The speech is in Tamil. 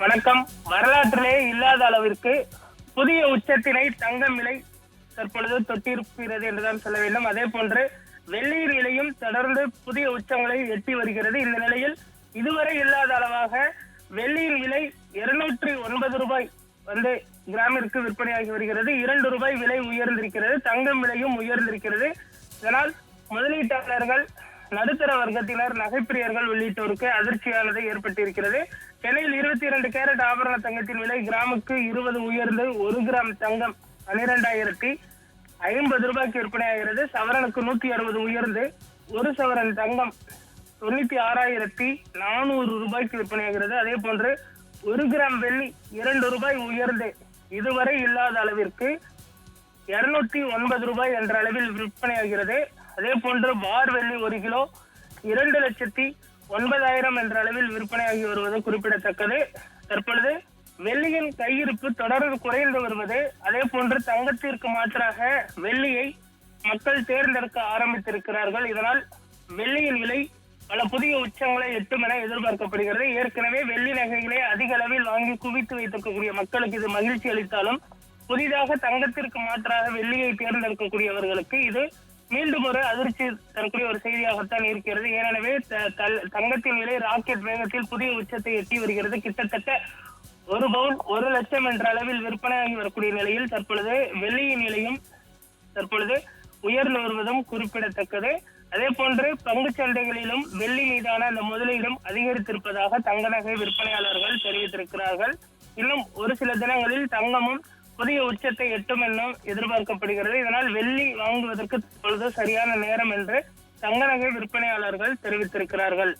வணக்கம். வரலாற்றிலே இல்லாத அளவிற்கு புதிய உச்சத்தினை தங்கம் விலை தற்பொழுது தொட்டிருக்கிறது என்றுதான் சொல்ல வேண்டும். அதே போன்று வெள்ளியின் விலையும் தொடர்ந்து புதிய உச்சங்களை எட்டி வருகிறது. இந்த நிலையில் இதுவரை இல்லாத அளவாக வெள்ளியின் விலை இருநூற்றி ஒன்பது ரூபாய் வந்து கிராமிற்கு விற்பனையாகி வருகிறது. இரண்டு ரூபாய் விலை உயர்ந்திருக்கிறது. தங்கம் விலையும் உயர்ந்திருக்கிறது. இதனால் முதலீட்டாளர்கள் நடுத்தர வர்க்கத்தினர் நகைப்பிரியர்கள் உள்ளிட்டோருக்கு அதிர்ச்சியானது ஏற்பட்டிருக்கிறது. சென்னையில் இருபத்தி இரண்டு கேரட் ஆபரண தங்கத்தின் விலை கிராமுக்கு இருபது உயர்ந்து ஒரு கிராம் தங்கம் பனிரெண்டாயிரத்தி ஐம்பது ரூபாய்க்கு விற்பனையாகிறது. சவரனுக்கு நூத்தி அறுபது உயர்ந்து ஒரு சவரன் தங்கம் தொண்ணூத்தி ஆறாயிரத்தி நானூறு ரூபாய்க்கு விற்பனையாகிறது. அதே போன்று ஒரு கிராம் வெள்ளி இரண்டு ரூபாய் உயர்ந்து இதுவரை இல்லாத அளவிற்கு இருநூத்தி ஒன்பது ரூபாய் என்ற அளவில் விற்பனையாகிறது. அதே போன்று பார் வெள்ளி ஒரு கிலோ இரண்டு லட்சத்தி ஒன்பதாயிரம் என்ற அளவில் விற்பனையாகி வருவது குறிப்பிடத்தக்கது. தற்பொழுது வெள்ளியின் கையிருப்பு தொடர்ந்து குறைந்து வருவது அதே போன்று தங்கத்திற்கு மாற்றாக வெள்ளியை மக்கள் தேர்ந்தெடுக்க ஆரம்பித்திருக்கிறார்கள். இதனால் வெள்ளியின் விலை பல புதிய உச்சங்களை எட்டும் என எதிர்பார்க்கப்படுகிறது. ஏற்கனவே வெள்ளி நகைகளை அதிக அளவில் வாங்கி குவித்து வைத்திருக்கக்கூடிய மக்களுக்கு இது மகிழ்ச்சி அளித்தாலும் புதிதாக தங்கத்திற்கு மாற்றாக வெள்ளியை தேர்ந்தெடுக்கக்கூடியவர்களுக்கு இது மீண்டும் ஒரு அதிர்ச்சி தரக்கூடிய ஒரு செய்தியாகத்தான் இருக்கிறது. ஏனெனவே தல்- தங்கத்தின் விலை ராக்கெட் வேகத்தில் புதிய உச்சத்தை எட்டி வருகிறது. கிட்டத்தட்ட ஒரு பவுன் ஒரு லட்சம் என்ற அளவில் விற்பனையாகி வரக்கூடிய நிலையில் தற்பொழுது வெள்ளியின் நிலையும் தற்பொழுது உயர்ந்து வருவதும் குறிப்பிடத்தக்கது. அதே போன்று பங்கு சந்தைகளிலும் வெள்ளி மீதான அந்த முதலீடும் அதிகரித்திருப்பதாக தங்க நகை விற்பனையாளர்கள் தெரிவித்திருக்கிறார்கள். இன்னும் ஒரு சில தினங்களில் தங்கமும் புதிய உச்சத்தை எட்டும் என்னும் எதிர்பார்க்கப்படுகிறது. இதனால் வெள்ளி வாங்குவதற்கு தற்பொழுது சரியான நேரம் என்று தங்க நகை விற்பனையாளர்கள் தெரிவித்திருக்கிறார்கள்.